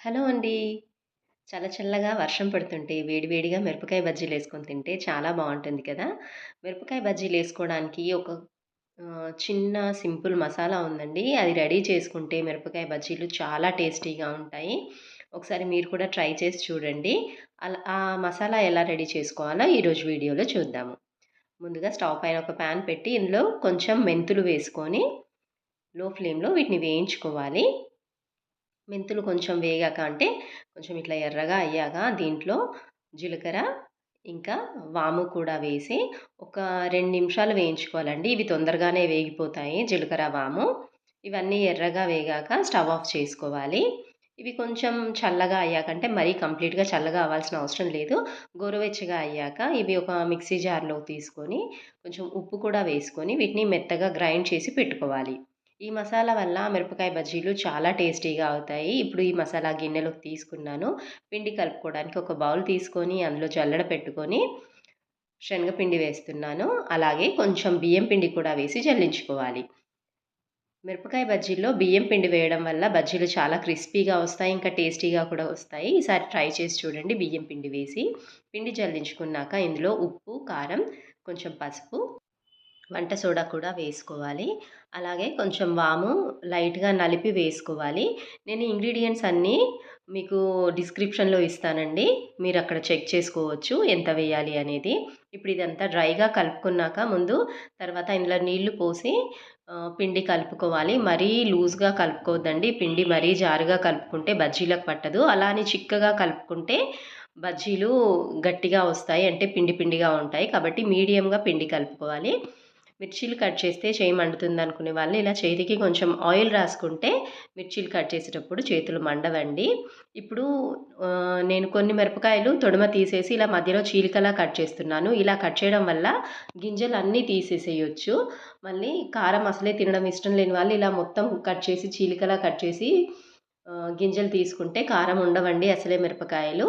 Hello అండి. చాలా చల్లగా వర్షం పడుతుంటే వేడివేడిగా మిరపకాయ బజ్జీలు వేసుకొని తింటే చాలా బాగుంటుంది కదా! మిరపకాయ బజ్జీలు వేసుకోవడానికి ఒక చిన్న సింపుల్ మసాలా ఉందండి. అది రెడీ చేసుకుంటే మిరపకాయ బజ్జీలు చాలా టేస్టీగా ఉంటాయి. ఒకసారి మీరు కూడా ట్రై చేసి చూడండి. అలా ఆ మసాలా ఎలా రెడీ చేసుకోవాలో ఈరోజు వీడియోలో చూద్దాము. ముందుగా స్టవ్ పైన ఒక ప్యాన్ పెట్టి ఇందులో కొంచెం మెంతులు వేసుకొని లో ఫ్లేమ్‌లో వీటిని వేయించుకోవాలి. మెంతులు కొంచెం వేగాక అంటే కొంచెం ఇట్లా ఎర్రగా అయ్యాక దీంట్లో జీలకర్ర ఇంకా వాము కూడా వేసి ఒక రెండు నిమిషాలు వేయించుకోవాలండి. ఇవి తొందరగానే వేగిపోతాయి జీలకర్ర వాము. ఇవన్నీ ఎర్రగా వేగాక స్టవ్ ఆఫ్ చేసుకోవాలి. ఇవి కొంచెం చల్లగా అయ్యాక అంటే మరీ కంప్లీట్గా చల్లగా అవ్వాల్సిన అవసరం లేదు. గోరువెచ్చగా అయ్యాక ఇవి ఒక మిక్సీ జార్లో తీసుకొని కొంచెం ఉప్పు కూడా వేసుకొని వీటిని మెత్తగా గ్రైండ్ చేసి పెట్టుకోవాలి. ఈ మసాలా వల్ల మిరపకాయ బజ్జీలు చాలా టేస్టీగా అవుతాయి. ఇప్పుడు ఈ మసాలా గిన్నెలోకి తీసుకున్నాను. పిండి కలుపుకోవడానికి ఒక బౌల్ తీసుకొని అందులో చల్లడ పెట్టుకొని శనగపిండి వేస్తున్నాను. అలాగే కొంచెం బియ్యం పిండి కూడా వేసి జల్లించుకోవాలి. మిరపకాయ బజ్జీల్లో బియ్యం పిండి వేయడం వల్ల బజ్జీలు చాలా క్రిస్పీగా వస్తాయి ఇంకా టేస్టీగా కూడా వస్తాయి. ఈసారి ట్రై చేసి చూడండి. బియ్యం పిండి వేసి పిండి జల్లించుకున్నాక ఇందులో ఉప్పు కారం కొంచెం పసుపు వంట సోడా కూడా వేసుకోవాలి. అలాగే కొంచెం వాము లైట్గా నలిపి వేసుకోవాలి. నేను ఇంగ్రీడియంట్స్ అన్నీ మీకు డిస్క్రిప్షన్లో ఇస్తానండి. మీరు అక్కడ చెక్ చేసుకోవచ్చు ఎంత వేయాలి అనేది. ఇప్పుడు ఇదంతా డ్రైగా కలుపుకున్నాక ముందు తర్వాత ఇందులో నీళ్ళు పోసి పిండి కలుపుకోవాలి. మరీ లూజ్గా కలుపుకోవద్దండి. పిండి మరీ జారుగా కలుపుకుంటే బజ్జీలకు పట్టదు. అలా అని చిక్కగా కలుపుకుంటే బజ్జీలు గట్టిగా వస్తాయి. అంటే పిండి పిండిగా ఉంటాయి. కాబట్టి మీడియంగా పిండి కలుపుకోవాలి. మిర్చీలు కట్ చేస్తే చేయి మండుతుంది అనుకునే వాళ్ళు ఇలా చేతికి కొంచెం ఆయిల్ రాసుకుంటే మిర్చీలు కట్ చేసేటప్పుడు చేతులు మండవండి. ఇప్పుడు నేను కొన్ని మిరపకాయలు తొడమ తీసేసి ఇలా మధ్యలో చీలికలా కట్ చేస్తున్నాను. ఇలా కట్ చేయడం వల్ల గింజలు అన్నీ తీసేసేయచ్చు. మళ్ళీ కారం అసలే తినడం ఇష్టం లేని వాళ్ళు ఇలా మొత్తం కట్ చేసి చీలికలా కట్ చేసి గింజలు తీసుకుంటే కారం ఉండవండి అసలే మిరపకాయలు.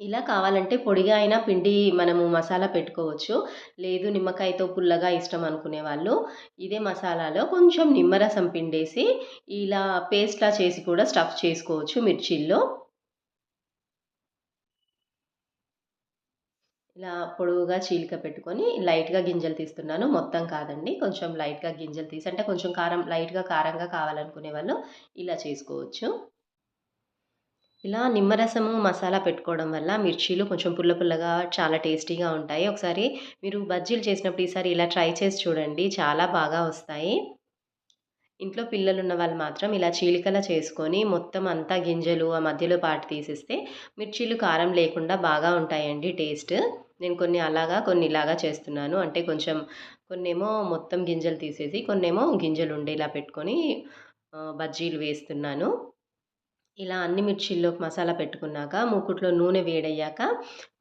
ఇలా కావాలంటే పొడిగా అయినా పిండి మనము మసాలా పెట్టుకోవచ్చు. లేదు నిమ్మకాయతో పుల్లగా ఇష్టం అనుకునే వాళ్ళు ఇదే మసాలాలో కొంచెం నిమ్మరసం పిండేసి ఇలా పేస్ట్లా చేసి కూడా స్టఫ్ చేసుకోవచ్చు మిర్చిల్లో. ఇలా పొడవుగా చీలిక పెట్టుకొని లైట్గా గింజలు తీస్తున్నాను. మొత్తం కాదండి. కొంచెం లైట్గా గింజలు తీసి అంటే కొంచెం కారం లైట్గా కారంగా కావాలనుకునే వాళ్ళు ఇలా చేసుకోవచ్చు. ఇలా నిమ్మరసము మసాలా పెట్టుకోవడం వల్ల మిర్చీలు కొంచెం పుల్ల పుల్లగా చాలా టేస్టీగా ఉంటాయి. ఒకసారి మీరు బజ్జీలు చేసినప్పుడు ఈసారి ఇలా ట్రై చేసి చూడండి. చాలా బాగా వస్తాయి. ఇంట్లో పిల్లలు ఉన్న వాళ్ళు మాత్రం ఇలా చీలికలా చేసుకొని మొత్తం అంతా గింజలు ఆ మధ్యలో పాటు తీసేస్తే మిర్చీలు కారం లేకుండా బాగా ఉంటాయండి టేస్ట్. నేను కొన్ని అలాగా కొన్ని ఇలాగా చేస్తున్నాను. అంటే కొంచెం కొన్నేమో మొత్తం గింజలు తీసేసి కొన్నేమో గింజలు ఉండేలా పెట్టుకొని బజ్జీలు వేస్తున్నాను. ఇలా అన్ని మిర్చిల్లోకి మసాలా పెట్టుకున్నాక మూకుట్లో నూనె వేడయ్యాక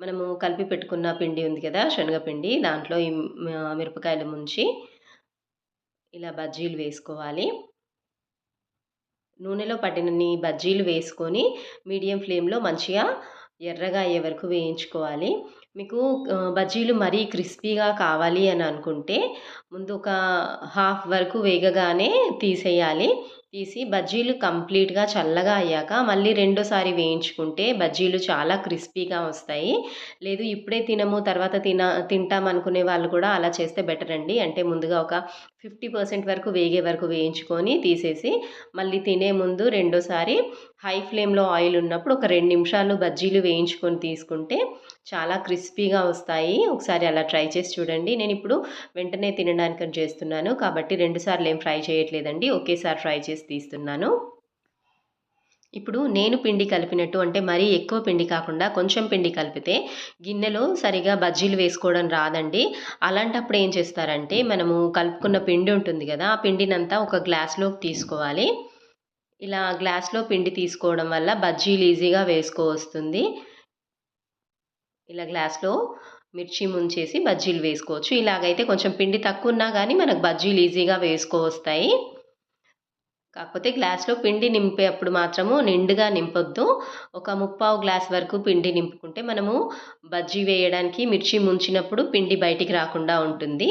మనము కలిపి పెట్టుకున్న పిండి ఉంది కదా శనగపిండి దాంట్లో ఈ మిరపకాయలు ముంచి ఇలా బజ్జీలు వేసుకోవాలి. నూనెలో పట్టినన్ని బజ్జీలు వేసుకొని మీడియం ఫ్లేమ్లో మంచిగా ఎర్రగా అయ్యే వరకు వేయించుకోవాలి. మీకు బజ్జీలు మరీ క్రిస్పీగా కావాలి అని అనుకుంటే ముందు ఒక హాఫ్ వరకు వేగగానే తీసేయాలి. తీసి బజ్జీలు కంప్లీట్గా చల్లగా అయ్యాక మళ్ళీ రెండోసారి వేయించుకుంటే బజ్జీలు చాలా క్రిస్పీగా వస్తాయి. లేదు ఇప్పుడే తినము తర్వాత తిన తింటాం అనుకునే వాళ్ళు కూడా అలా చేస్తే బెటర్ అండి. అంటే ముందుగా ఒక ఫిఫ్టీ పర్సెంట్ వరకు వేగే వరకు వేయించుకొని తీసేసి మళ్ళీ తినే ముందు రెండోసారి హై ఫ్లేమ్లో ఆయిల్ ఉన్నప్పుడు ఒక రెండు నిమిషాలు బజ్జీలు వేయించుకొని తీసుకుంటే చాలా క్రిస్పీగా వస్తాయి. ఒకసారి అలా ట్రై చేసి చూడండి. నేను ఇప్పుడు వెంటనే తినడానికి చేస్తున్నాను. కాబట్టి రెండుసార్లు ఏం ఫ్రై చేయట్లేదండి. ఒకేసారి ఫ్రై చేసి తీస్తున్నాను. ఇప్పుడు నేను పిండి కలిపినట్టు అంటే మరీ ఎక్కువ పిండి కాకుండా కొంచెం పిండి కలిపితే గిన్నెలో సరిగా బజ్జీలు వేసుకోవడం రాదండి. అలాంటప్పుడు ఏం చేస్తారంటే మనము కలుపుకున్న పిండి ఉంటుంది కదా ఆ పిండినంతా ఒక గ్లాస్లోకి తీసుకోవాలి. ఇలా గ్లాస్లో పిండి తీసుకోవడం వల్ల బజ్జీలు ఈజీగా వేసుకోవస్తుంది ఇలా గ్లాస్లో మిర్చి ముంచేసి బజ్జీలు వేసుకోవచ్చు ఇలాగైతే కొంచెం పిండి తక్కువ ఉన్నా కానీ మనకు బజ్జీలు ఈజీగా వేసుకోవస్తాయి కాకపోతే గ్లాస్లో పిండి నింపేటప్పుడు మాత్రము నిండుగా నింపొద్దు ఒక ముప్పావు గ్లాస్ వరకు పిండి నింపుకుంటే మనము బజ్జీ వేయడానికి మిర్చి ముంచినప్పుడు పిండి బయటికి రాకుండా ఉంటుంది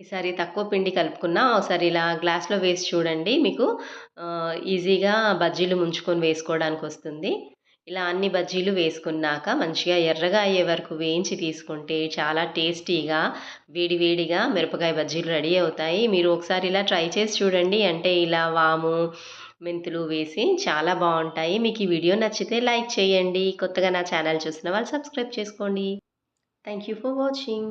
ఈసారి తక్కువ పిండి కలుపుకున్నా ఒకసారి ఇలా గ్లాస్‌లో వేసి చూడండి. మీకు ఈజీగా బజ్జీలు ముంచుకొని వేసుకోవడానికి వస్తుంది. ఇలా అన్ని బజ్జీలు వేసుకున్నాక మంచిగా ఎర్రగా అయ్యే వరకు వేయించి తీసుకుంటే చాలా టేస్టీగా వేడి వేడిగా మిరపకాయ బజ్జీలు రెడీ అవుతాయి. మీరు ఒకసారి ఇలా ట్రై చేసి చూడండి. అంటే ఇలా వాము, మెంతులు వేసి చాలా బాగుంటాయి మీకు ఈ వీడియో నచ్చితే లైక్ చేయండి. కొత్తగా నా ఛానల్ చూసిన వాళ్ళు సబ్స్క్రైబ్ చేసుకోండి. Thank you for watching.